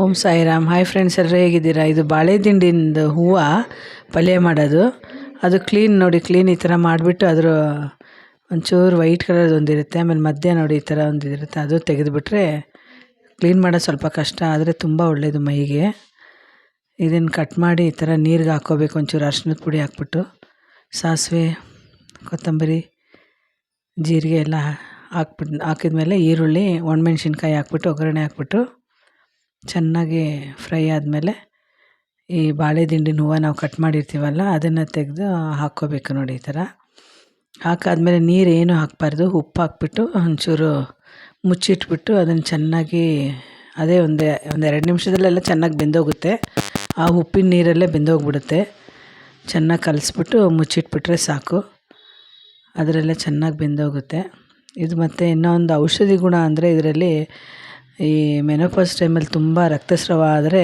ಓಂ Sairam. Hi friends ಎಲ್ಲರೂ ಹೇಗಿದ್ದೀರಾ? ಇದು ಬಾಳೆ ದಿಂಡಿಂದು ಹೂವು ಪಲ್ಯ ಮಾಡೋದು. ಅದು ಕ್ಲೀನ್ ನೋಡಿ ಕ್ಲೀನ್ ಈ ಥರ ಮಾಡಿಬಿಟ್ಟು ಅದರ ಒಂಚೂರು ವೈಟ್ ಕಲರ್ದು ಒಂದಿರುತ್ತೆ, ಆಮೇಲೆ ಮಧ್ಯ ನೋಡಿ ಈ ಥರ ಒಂದಿರುತ್ತೆ. ಅದು ತೆಗೆದುಬಿಟ್ರೆ ಕ್ಲೀನ್ ಮಾಡೋದು ಸ್ವಲ್ಪ ಕಷ್ಟ, ಆದರೆ ತುಂಬ ಒಳ್ಳೆಯದು ಮೈಗೆ. ಇದನ್ನು ಕಟ್ ಮಾಡಿ ಈ ಥರ ನೀರಿಗೆ ಹಾಕ್ಕೋಬೇಕು, ಒಂಚೂರು ಅರ್ಶಿನದ ಪುಡಿ ಹಾಕ್ಬಿಟ್ಟು. ಸಾಸಿವೆ, ಕೊತ್ತಂಬರಿ, ಜೀರಿಗೆ ಎಲ್ಲ ಹಾಕ್ಬಿಟ್ಟು ಹಾಕಿದ್ಮೇಲೆ ಈರುಳ್ಳಿ, ಒಣಮೆಣ್ಸಿನ್ಕಾಯಿ ಹಾಕ್ಬಿಟ್ಟು, ಒಗ್ಗರಣೆ ಹಾಕ್ಬಿಟ್ಟು ಚೆನ್ನಾಗಿ ಫ್ರೈ ಆದಮೇಲೆ ಈ ಬಾಳೆ ದಿಂಡಿನ ಹೂವು ನಾವು ಕಟ್ ಮಾಡಿರ್ತೀವಲ್ಲ, ಅದನ್ನು ತೆಗೆದು ಹಾಕ್ಕೋಬೇಕು ನೋಡಿ ಈ ಥರ. ಹಾಕಾದ್ಮೇಲೆ ನೀರೇನು ಹಾಕಬಾರ್ದು, ಉಪ್ಪು ಹಾಕ್ಬಿಟ್ಟು ಒಂಚೂರು ಮುಚ್ಚಿಟ್ಬಿಟ್ಟು ಅದನ್ನು ಚೆನ್ನಾಗಿ ಅದೇ ಒಂದೇ, ಒಂದು ಎರಡು ನಿಮಿಷದಲ್ಲೆಲ್ಲ ಚೆನ್ನಾಗಿ ಬೆಂದೋಗುತ್ತೆ. ಆ ಉಪ್ಪಿನ ನೀರಲ್ಲೇ ಬೆಂದೋಗ್ಬಿಡುತ್ತೆ. ಚೆನ್ನಾಗಿ ಕಲಿಸ್ಬಿಟ್ಟು ಮುಚ್ಚಿಟ್ಬಿಟ್ರೆ ಸಾಕು. ಅದರಲ್ಲೇ ಚೆನ್ನಾಗಿ ಬೆಂದೋಗುತ್ತೆ. ಇದು ಮತ್ತು ಇನ್ನೊಂದು ಔಷಧಿ ಗುಣ ಅಂದರೆ ಇದರಲ್ಲಿ ಈ ಮೆನೋಪಾಸ್ ಟೈಮಲ್ಲಿ ತುಂಬ ರಕ್ತಸ್ರಾವ ಆದರೆ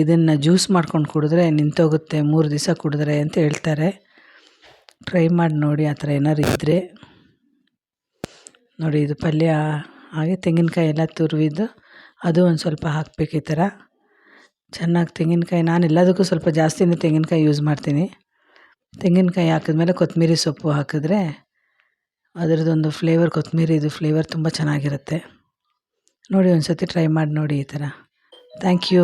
ಇದನ್ನು ಜ್ಯೂಸ್ ಮಾಡ್ಕೊಂಡು ಕುಡಿದ್ರೆ ನಿಂತೋಗುತ್ತೆ, ಮೂರು ದಿವಸ ಕುಡಿದ್ರೆ ಅಂತ ಹೇಳ್ತಾರೆ. ಟ್ರೈ ಮಾಡಿ ನೋಡಿ, ಆ ಥರ ಏನಾದ್ರು ಇದ್ದರೆ ನೋಡಿ, ಇದು ಪಲ್ಯ, ಹಾಗೆ ತೆಂಗಿನಕಾಯಿ ಎಲ್ಲ ತುರಿವಿದ್ದು, ಅದು ಒಂದು ಸ್ವಲ್ಪ ಹಾಕ್ಬೇಕು ಈ ಥರ. ಚೆನ್ನಾಗಿ ತೆಂಗಿನಕಾಯಿ, ನಾನು ಎಲ್ಲದಕ್ಕೂ ಸ್ವಲ್ಪ ಜಾಸ್ತಿನೇ ತೆಂಗಿನಕಾಯಿ ಯೂಸ್ ಮಾಡ್ತೀನಿ. ತೆಂಗಿನಕಾಯಿ ಹಾಕಿದ್ಮೇಲೆ ಕೊತ್ತಂಬರಿ ಸೊಪ್ಪು ಹಾಕಿದ್ರೆ ಅದರದ್ದೊಂದು ಫ್ಲೇವರ್ ಕೊತ್ತಂಬರಿದು ಫ್ಲೇವರ್ ತುಂಬ ಚೆನ್ನಾಗಿರುತ್ತೆ. ನೋಡಿ ಒಂದು ಸತಿ ಟ್ರೈ ಮಾಡಿ ನೋಡಿ ಈ ಥರ ಥ್ಯಾಂಕ್ ಯು